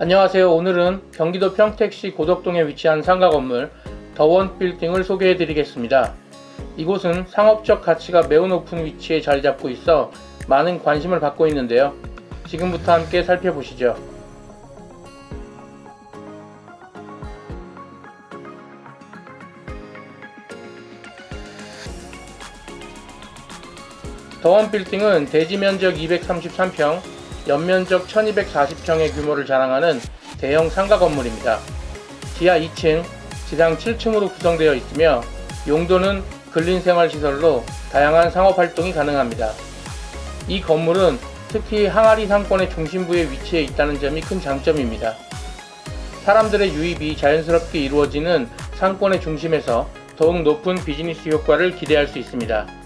안녕하세요. 오늘은 경기도 평택시 고덕동에 위치한 상가 건물 더원 빌딩을 소개해 드리겠습니다. 이곳은 상업적 가치가 매우 높은 위치에 자리 잡고 있어 많은 관심을 받고 있는데요. 지금부터 함께 살펴보시죠. 더원 빌딩은 대지 면적 233평, 연면적 1240평의 규모를 자랑하는 대형 상가 건물입니다. 지하 2층, 지상 7층으로 구성되어 있으며 용도는 근린생활시설로 다양한 상업활동이 가능합니다. 이 건물은 특히 항아리 상권의 중심부에 위치해 있다는 점이 큰 장점입니다. 사람들의 유입이 자연스럽게 이루어지는 상권의 중심에서 더욱 높은 비즈니스 효과를 기대할 수 있습니다.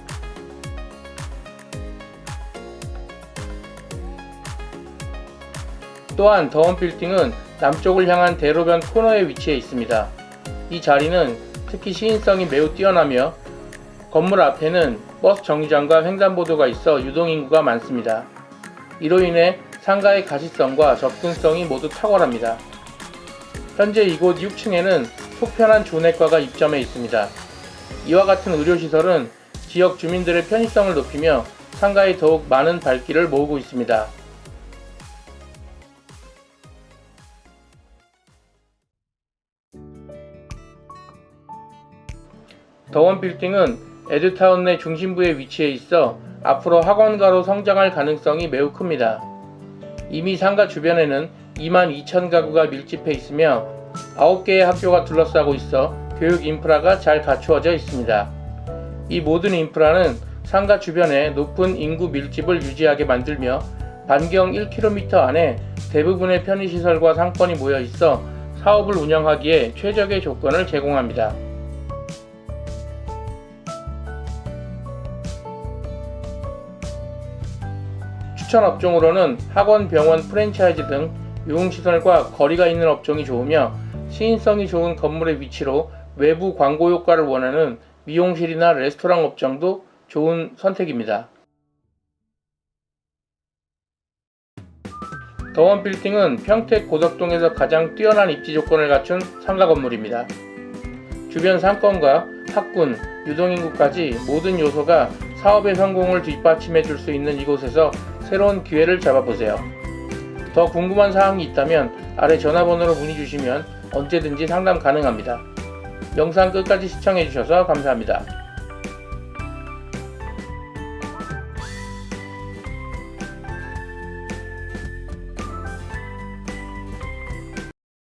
또한 더원 빌딩은 남쪽을 향한 대로변 코너에 위치해 있습니다. 이 자리는 특히 시인성이 매우 뛰어나며 건물 앞에는 버스 정류장과 횡단보도가 있어 유동인구가 많습니다. 이로 인해 상가의 가시성과 접근성이 모두 탁월합니다. 현재 이곳 6층에는 속편한 조내과가 입점해 있습니다. 이와 같은 의료시설은 지역 주민들의 편의성을 높이며 상가에 더욱 많은 발길을 모으고 있습니다. 더원 빌딩은 에드타운 내 중심부에 위치해 있어 앞으로 학원가로 성장할 가능성이 매우 큽니다. 이미 상가 주변에는 2만 2천 가구가 밀집해 있으며 9개의 학교가 둘러싸고 있어 교육 인프라가 잘 갖추어져 있습니다. 이 모든 인프라는 상가 주변에 높은 인구 밀집을 유지하게 만들며 반경 1km 안에 대부분의 편의시설과 상권이 모여 있어 사업을 운영하기에 최적의 조건을 제공합니다. 추천 업종으로는 학원, 병원, 프랜차이즈 등 유흥시설과 거리가 있는 업종이 좋으며 시인성이 좋은 건물의 위치로 외부 광고 효과를 원하는 미용실이나 레스토랑 업종도 좋은 선택입니다. 더원 빌딩은 평택 고덕동에서 가장 뛰어난 입지 조건을 갖춘 상가 건물입니다. 주변 상권과 학군, 유동인구까지 모든 요소가 사업의 성공을 뒷받침해 줄 수 있는 이곳에서 새로운 기회를 잡아보세요. 더 궁금한 사항이 있다면 아래 전화번호로 문의 주시면 언제든지 상담 가능합니다. 영상 끝까지 시청해 주셔서 감사합니다.